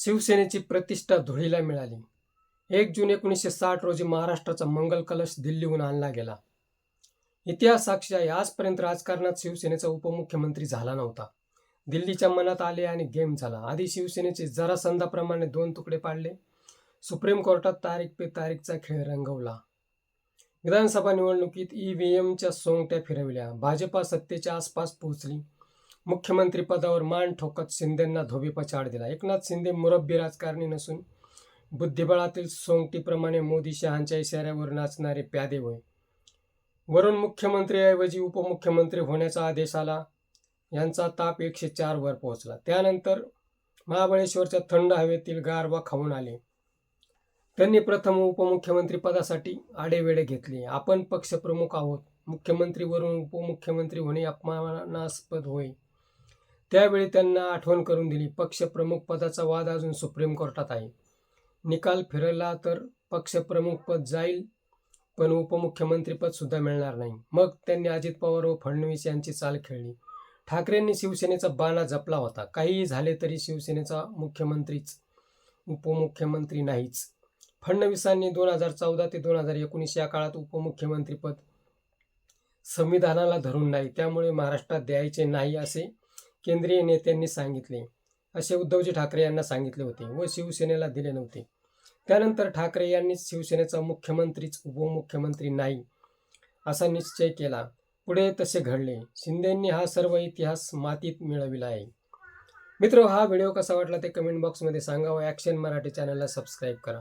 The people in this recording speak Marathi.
शिवसेनेची प्रतिष्ठा धुळीला मिळाली. एक जून एकोणीसशे साठ रोजी महाराष्ट्राचा मंगल कलश दिल्लीहून आणला गेला. इतिहास साक्षी आहे आजपर्यंत राजकारणात शिवसेनेचा उपमुख्यमंत्री झाला नव्हता. दिल्लीच्या मनात आले आणि गेम झाला. आधी शिवसेनेचे जरासंधाप्रमाणे दोन तुकडे पाडले. सुप्रीम कोर्टात तारीख पे तारीखचा खेळ रंगवला. विधानसभा निवडणुकीत ई व्ही एमच्या सोंगट्या फिरविल्या. भाजपा सत्तेच्या आसपास पोहोचली. मुख्यमंत्री पदावर मान ठोकत शिंदेंना धोबीपछाड दिला. एकनाथ शिंदे मुरब्बी राजकारणी नसून बुद्धिबळातील सोंगटीप्रमाणे मोदी शहांच्या इशाऱ्यावर नाचणारे प्यादे होय. वरून मुख्यमंत्रीऐवजी उपमुख्यमंत्री होण्याचा आदेश आला. यांचा ताप एकशे चारवर पोहोचला. त्यानंतर महाबळेश्वरच्या थंड हवेतील गारवा खाऊन आले. त्यांनी प्रथम उपमुख्यमंत्रीपदासाठी आडेवेडे घेतले. आपण पक्षप्रमुख आहोत. मुख्यमंत्रीवरून उपमुख्यमंत्री होणे अपमानास्पद होय. त्यावेळी त्यांना आठवण करून दिली पक्षप्रमुख पदाचा वाद अजून सुप्रीम कोर्टात आहे. निकाल फिरला तर पक्षप्रमुख पद जाईल पण उपमुख्यमंत्रीपद सुद्धा मिळणार नाही. मग त्यांनी अजित पवार व फडणवीस यांची चाल खेळली. ठाकरेंनी शिवसेनेचा बाणा जपला होता. काहीही झाले तरी शिवसेनेचा मुख्यमंत्रीच उपमुख्यमंत्री नाहीच. फडणवीसांनी दोन हजार चौदा ते दोन हजार एकोणीस या काळात उपमुख्यमंत्रीपद संविधानाला धरून नाही. त्यामुळे महाराष्ट्रात द्यायचे नाही असे केंद्रीय नेत्यांनी सांगितले. असे उद्धवजी ठाकरे यांना सांगितले होते व शिवसेनेला दिले नव्हते. त्यानंतर ठाकरे यांनी शिवसेनेचा मुख्यमंत्रीच उपमुख्यमंत्री नाही असा निश्चय केला. पुढे तसे घडले. शिंदेंनी हा सर्व इतिहास मातीत मिळविला आहे. मित्र हा व्हिडिओ कसा वाटला ते कमेंट बॉक्समध्ये सांगा व ॲक्शन मराठी चॅनलला सबस्क्राईब करा.